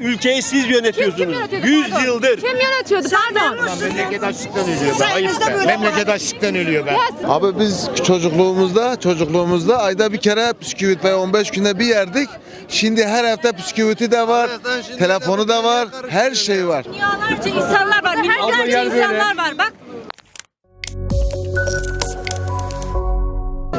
ülkeyi siz yönetiyorsunuz. yönetiyordu, 100 pardon? yıldır. Kim yönetiyordu? Pardon. Memleket açlıktan ölüyor be. Ayıp be. Memleket açlıktan ölüyor be. Abi biz çocukluğumuzda çocukluğumuzda ayda bir kere bisküvit ve 15 günde bir yerdik. Şimdi her hafta bisküviti de var, telefonu da var, her şey var. Dünyalarca insanlar var, milyonlarca insanlar var. Bak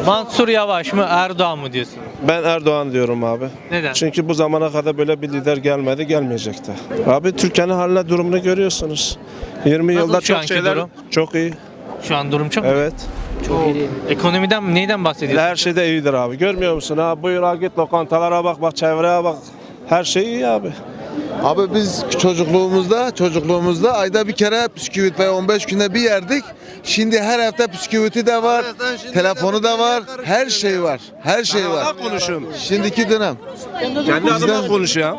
Mansur Yavaş mı Erdoğan mı diyorsun? Ben Erdoğan diyorum abi. Neden? Çünkü bu zamana kadar böyle bir lider gelmedi, gelmeyecek de. Abi Türkiye'nin haline durumunu görüyorsunuz. 20 Nasıl yılda şu çok anki şeyler durum? çok iyi. Şu an durum çok Evet. Ekonomiden mi? Neyden bahsediyorsun? Her şey de iyidir abi. Görmüyor musun? Ha buyur ha git lokantalara bak, bak çevreye bak. Her şey iyi abi. Abi biz çocukluğumuzda çocukluğumuzda ayda bir kere bisküvit ve 15 günde bir yerdik. Şimdi her hafta bisküviti de var, telefonu da var, her şey var. Her şey var. Konuşun. Şimdiki dönem. Kendi adıma konuş ya.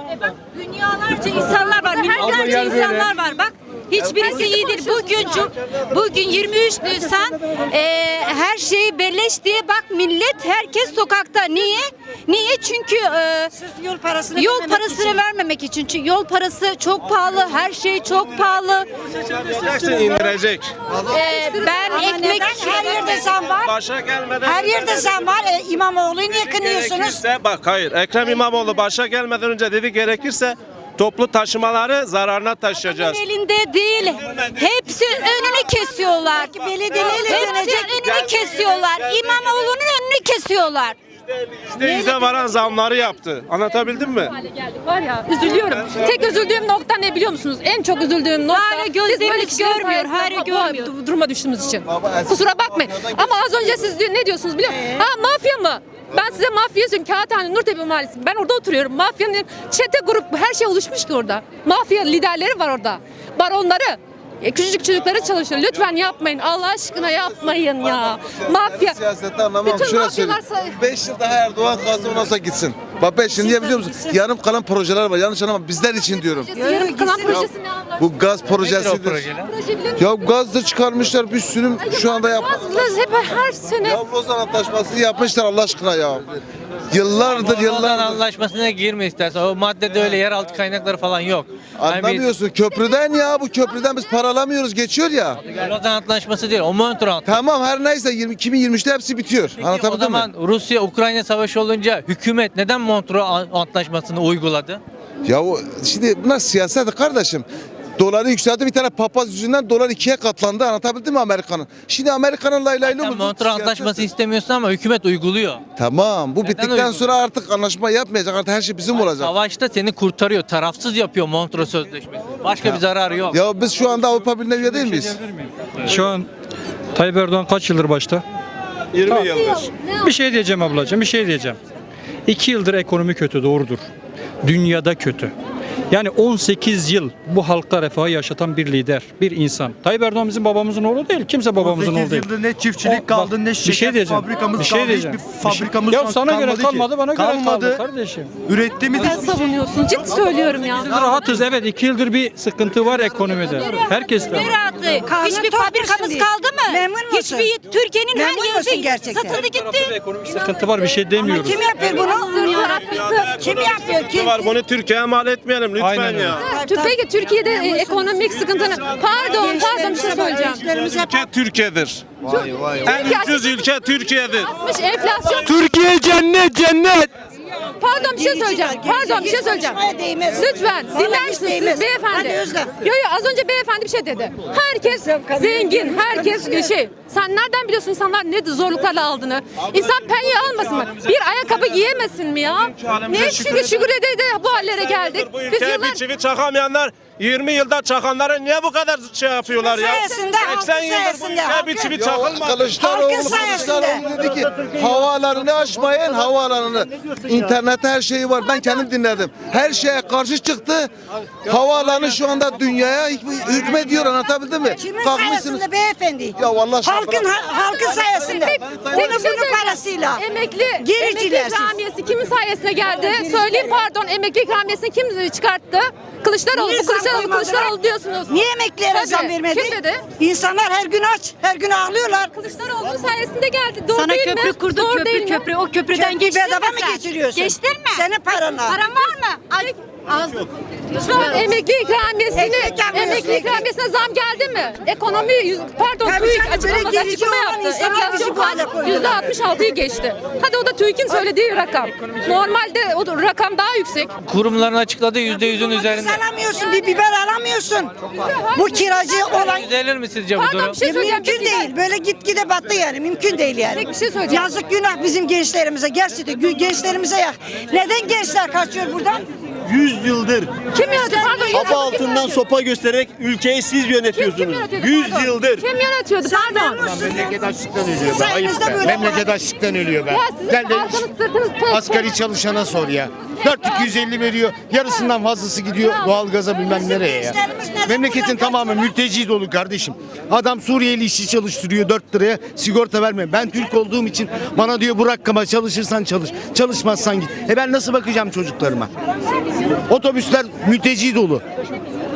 dünyalarca insanlar var, milyonlarca insanlar var. Bak hiçbirisi iyi değil. Bugün bugün 23 Nisan e, her şey belleş diye bak millet herkes sokakta. Niye? Niye? Çünkü e, Yol parasını yol parasını vermemek için. Çünkü yol parası çok pahalı, her şey çok pahalı. Diyeceksin indirecek. E, ben ekmek her yerde zam var. Başa gelmeden Her yerde zam var. E, İmamoğlu'nu niye kınıyorsunuz? Gerekirse bak hayır Ekrem İmamoğlu başa gelmeden önce dedi gerekirse toplu taşımaları zararına taşıyacağız. elinde değil. Hepsi önünü kesiyorlar. belediyelerle Hepsi önünü kesiyorlar. İmamoğlu'nun önünü kesiyorlar. %100'e varan zamları yaptı. Anlatabildim mi? hale geldik var ya üzülüyorum. Tek üzüldüğüm nokta ne biliyor musunuz? En çok üzüldüğüm nokta. Hala gözlerimiz görmüyor, bu görmüyor. du- duruma düştüğümüz için. Kusura bakmayın. Ama az önce siz diyor- ne diyorsunuz biliyor musunuz? Ben size mafya söyleyeyim. Kağıthane Nurtepe Mahallesi. Ben orada oturuyorum. Mafyanın çete grup her şey oluşmuş ki orada. Mafya liderleri var orada. Baronları. Küçücük çocukları çalışıyor. Lütfen yapmayın. Allah aşkına yapmayın ya. Mafya. Siyasette anlamam. Bütün Şöyle mafyalar söyleyeyim. say- 5 yıl daha Erdoğan kalsın ondan sonra gitsin. Bak 5 yıl niye biliyor musun? Yarım kalan projeler var. Yanlış anlama. Bizler için diyorum. Yarım kalan projesi ne Allah Bu gaz projesidir. Proje biliyor musun? Ya gaz da çıkarmışlar bir sürü şu anda yap. Gazlı hep her sene. Ya Lozan Antlaşması'nı yapmışlar Allah aşkına ya. Yıllardır yıllardır. Anlaşması'na girme istersen. O maddede öyle yeraltı kaynakları falan yok. Yani bir- Anlamıyorsun köprüden ya bu köprüden biz para alamıyoruz geçiyor ya. Lozan Antlaşması değil. O Montreux Antlaşması. Tamam her neyse 20, 2023'te hepsi bitiyor. Peki o Anlatabildim zaman mi? Rusya-Ukrayna savaşı olunca hükümet neden Montreux An- Antlaşması'nı uyguladı? Ya o, şimdi bunlar siyaset kardeşim. Doları yükseldi bir tane papaz yüzünden dolar ikiye katlandı anlatabildim mi Amerika'nın? Şimdi Amerika'nın lay lay Sen lomuz. Montreux Antlaşması istemiyorsun ama hükümet uyguluyor. Tamam bu Neden bittikten uyguluyor? sonra artık anlaşma yapmayacak artık her şey bizim olacak. Savaşta seni kurtarıyor. Tarafsız yapıyor Montreux Sözleşmesi. Başka bir zararı yok. Ya biz şu anda Avrupa Birliği'ne üye değil miyiz? Şu an Tayyip Erdoğan kaç yıldır başta? 20 yıldır. Bir şey diyeceğim ablacığım, bir şey diyeceğim. İki yıldır ekonomi kötü, doğrudur. Dünyada kötü. Yani 18 yıl bu halka refahı yaşatan bir lider, bir insan. Tayyip Erdoğan bizim babamızın oğlu değil. Kimse babamızın oğlu değil. yıldır ne çiftçilik O- kaldı, bak, ne bir şeker şey diyeceğim. fabrikamız bir şey kaldı, diyeceğim. hiçbir Bir şey- fabrikamız Ya sana göre kalmadı ki. kalmadı, bana göre Kalmadı. kaldı kardeşim. Ürettiğimiz Sen savunuyorsun. Ciddi söylüyorum ya. Biz rahatız evet. iki yıldır bir sıkıntı var ekonomide. Herkes de. Rahatlığı? Karnın Hiçbir tok fabrikamız musun kaldı mı? Memnun musun? Hiçbir Türkiye'nin her musun yeri gerçekten? satıldı gitti. Ekonomik sıkıntı var bir şey demiyoruz. Kim yapıyor bunu? Kim yapıyor? Kim? var bunu Türkiye'ye mal etmeyelim lütfen Aynen öyle. ya. Peki Türkiye'de e, ekonomik sıkıntını... Pardon, pardon bir şey söyleyeceğim. Ülke Türkiye'dir. En ucuz ülke Türkiye'dir. 60 enflasyon... Türkiye cennet cennet. Pardon bir şey söyleyeceğim. Pardon bir şey söyleyeceğim. Değmez. Lütfen dinler misiniz beyefendi? Yo yo az önce beyefendi bir şey dedi. Herkes zengin, herkes şey. Sen nereden biliyorsun insanlar ne zorluklarla aldığını? İnsan penye almasın mı? Bir ayakkabı giyemesin mi ya? Ne şükür şükür ede de bu hallere geldik. Bu Biz ülkeye yıllar bir çivi çakamayanlar 20 yılda çakanlara niye bu kadar şey yapıyorlar ya? sayesinde, 80 halkın yıldır bu ülkeye bir halkın- çivi çakılmadı. Kılıçdaroğlu, Halkın sayesinde. Kılıçdaroğlu dedi ki havaalanını açmayın havaalanını. İnternette her şeyi var. Ben kendim dinledim. Her şeye karşı çıktı. Havaalanı şu anda dünyaya hük- hükmediyor anlatabildim mi? Kimin Kalkmışsınız. sayesinde beyefendi? Ya vallahi Halkın ha- halkın sayesinde. Bunu şey bunun söyleyeceğim. parasıyla. Emekli, emekli ikramiyesi kimin sayesinde geldi? Söyleyeyim pardon emekli ikramiyesini kim çıkarttı? Kılıçdaroğlu. Zam Kılıçdaroğlu? Kılıçdaroğlu diyorsunuz. Niye emeklilere Tabii. zam vermedi? Kim dedi? İnsanlar her gün aç, her gün ağlıyorlar. Kılıçdaroğlu sayesinde geldi. Doğru Sana değil köprü mi? kurdu Doğru köprü değil mi? köprü. O köprüden Köprü geçtin bedava mi mı sen? geçiriyorsun? Geçtin mi? Senin paranla. Paran var mı? Ay, Şu an emekli almıyorsun, emekli ikramiyesine zam geldi mi? Ekonomi, yüz- pardon Tabii TÜİK böyle açıklama, yaptı. Enflasyon kaç? Yüzde 66'yı geçti. Hadi o da TÜİK'in söylediği rakam. Normalde o rakam daha yüksek. Kurumların açıkladığı %100'ün üzerinde. Domates alamıyorsun, bir biber alamıyorsun. Bu kiracı olan Düzelir mi sizce bu Pardon durum? bir şey söyleyeceğim. mümkün Peki, değil. Böyle gitgide battı yani. Mümkün değil yani. Tek bir şey söyleyeceğim. Yazık günah bizim gençlerimize. Gerçekten gü- gençlerimize yak. Neden gençler kaçıyor buradan? 100 yıldır Kim yönetiyor? Pardon. sopa kim altından yönetiyor? sopa göstererek ülkeyi siz Kim, kim yönetiyorsunuz. yönetiyordu? 100 Pardon. yıldır. Kim yönetiyordu? Pardon. Memleket açlıktan ölüyor be. Ayıp be. Memleket açlıktan ölüyor be. Ya sizin Gel de arkanız sırtınız asgari çalışana sor ya. 4250 veriyor. Yarısından fazlası gidiyor doğalgaza bilmem nereye ya. Memleketin tamamı mülteci dolu kardeşim. Adam Suriyeli işçi çalıştırıyor 4 liraya sigorta vermiyor. Ben Türk olduğum için bana diyor bu rakama çalışırsan çalış. Çalışmazsan git. E ben nasıl bakacağım çocuklarıma? Otobüsler mülteci dolu.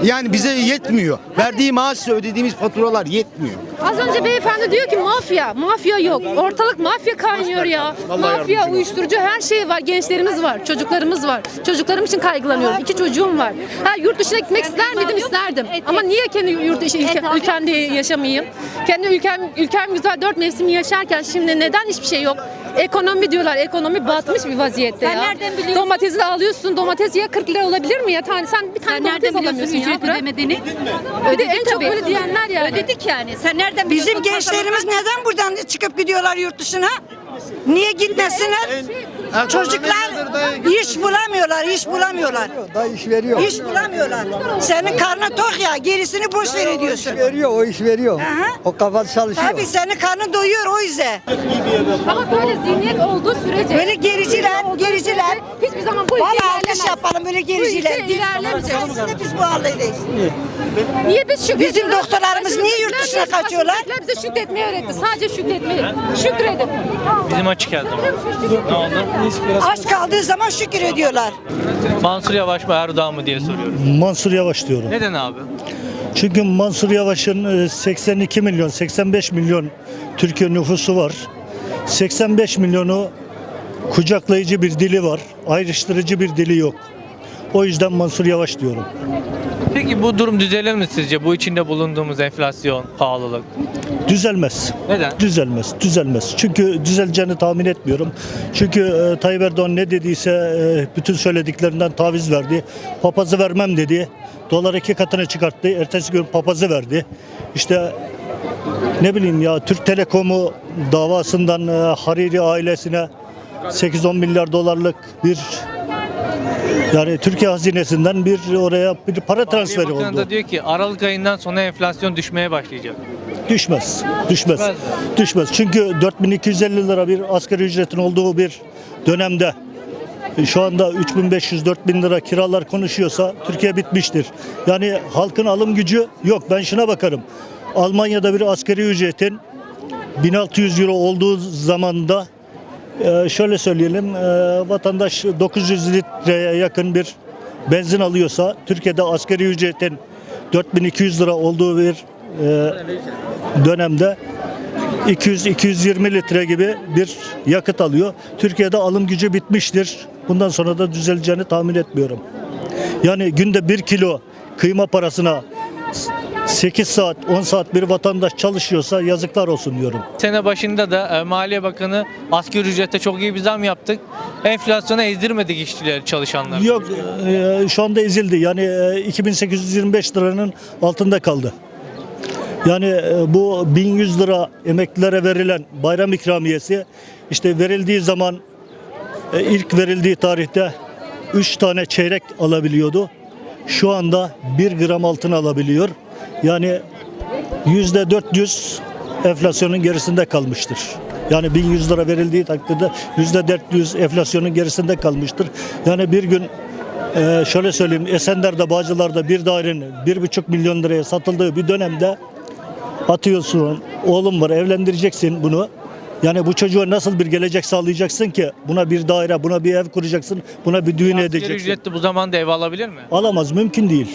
Yani bize yetmiyor. Verdiği maaşla ödediğimiz faturalar yetmiyor. Az önce beyefendi diyor ki mafya. Mafya yok. Ortalık mafya kaynıyor ya. Mafya, uyuşturucu her şey var. Gençlerimiz var. Çocuklarımız var. Çocuklarım için kaygılanıyorum. İki çocuğum var. Ha yurt dışına gitmek ister miydim? İsterdim. Ama niye kendi yurt dışı ülke, ülkemde yaşamayayım? Kendi ülkem ülkem güzel dört mevsim yaşarken şimdi neden hiçbir şey yok? Ekonomi diyorlar. Ekonomi batmış bir vaziyette Sen ya. nereden biliyorsun? Domatesi de alıyorsun. Domates ya 40 lira olabilir mi ya? Tane sen bir tane Sen domates nereden biliyorsun alamıyorsun ya. ücret Bırak. ödemediğini? Bir de en çok tabii. böyle diyenler yani. Ödedik yani. Sen nereden Bizim biliyorsun? gençlerimiz neden buradan çıkıp gidiyorlar yurt dışına? Niye gitmesinler? Çocuklar iş bulamıyorlar, iş bulamıyorlar. Da iş veriyor. İş bulamıyorlar. Senin karnın tok ya, gerisini boş ver ediyorsun. Veriyor, o iş veriyor. Aha. O kafası çalışıyor. Tabii senin karnın doyuyor o yüzden. Ama böyle zihniyet olduğu sürece Böyle gericiler, gericiler. hiçbir zaman bu ülke İlerlemez. alkış yapalım böyle gericiler. Bu ülke ilerlemeyecek. Sayesinde biz bu haldeyiz. Niye biz şükrediyoruz? Bizim doktorlarımız niye yurt dışına kaçıyorlar? bize şükretmeyi öğretti. Sadece şükretmeyi. Şükredin. Bizim açık geldi. Ne oldu? Aç kaldığı zaman şükür ediyorlar. Mansur Yavaş mı Erdoğan mı diye soruyorum. Mansur Yavaş diyorum. Neden abi? Çünkü Mansur Yavaş'ın e, 82 milyon, 85 milyon Türkiye nüfusu var. 85 milyonu kucaklayıcı bir dili var. Ayrıştırıcı bir dili yok. O yüzden Mansur Yavaş diyorum. Peki bu durum düzelir mi sizce? Bu içinde bulunduğumuz enflasyon, pahalılık. Düzelmez. Neden? Düzelmez, düzelmez. Çünkü düzeleceğini tahmin etmiyorum. Çünkü e, Tayyip Erdoğan ne dediyse e, bütün söylediklerinden taviz verdi. Papazı vermem dedi. Dolar iki katına çıkarttı. Ertesi gün papazı verdi. İşte ne bileyim ya Türk Telekom'u davasından e, Hariri ailesine 8-10 milyar dolarlık bir yani Türkiye hazinesinden bir oraya bir para transferi Bakan oldu. da diyor ki Aralık ayından sonra enflasyon düşmeye başlayacak. Düşmez. Düşmez. Düşmez? Düşmez. Çünkü 4250 lira bir asgari ücretin olduğu bir dönemde şu anda 3500-4000 lira kiralar konuşuyorsa Türkiye bitmiştir. Yani halkın alım gücü yok. Ben şuna bakarım. Almanya'da bir asgari ücretin 1600 euro olduğu zamanda e, şöyle söyleyelim e, vatandaş 900 litreye yakın bir benzin alıyorsa Türkiye'de asgari ücretin 4200 lira olduğu bir e, dönemde 200-220 litre gibi bir yakıt alıyor. Türkiye'de alım gücü bitmiştir. Bundan sonra da düzeleceğini tahmin etmiyorum. Yani günde 1 kilo kıyma parasına 8 saat 10 saat bir vatandaş çalışıyorsa yazıklar olsun diyorum. Sene başında da e, Maliye Bakanı asgari ücrete çok iyi bir zam yaptık. Enflasyona ezdirmedik işçileri, çalışanları. Yok e, şu anda ezildi. Yani e, 2825 liranın altında kaldı. Yani e, bu 1100 lira emeklilere verilen bayram ikramiyesi işte verildiği zaman e, ilk verildiği tarihte 3 tane çeyrek alabiliyordu. Şu anda 1 gram altın alabiliyor. Yani %400 enflasyonun gerisinde kalmıştır. Yani 1100 lira verildiği takdirde %400 enflasyonun gerisinde kalmıştır. Yani bir gün e, şöyle söyleyeyim Esenler'de Bağcılar'da bir dairenin 1,5 milyon liraya satıldığı bir dönemde atıyorsun oğlum var evlendireceksin bunu. Yani bu çocuğa nasıl bir gelecek sağlayacaksın ki? Buna bir daire, buna bir ev kuracaksın, buna bir düğün Asgari edeceksin. ücretli bu zamanda ev alabilir mi? Alamaz, mümkün değil.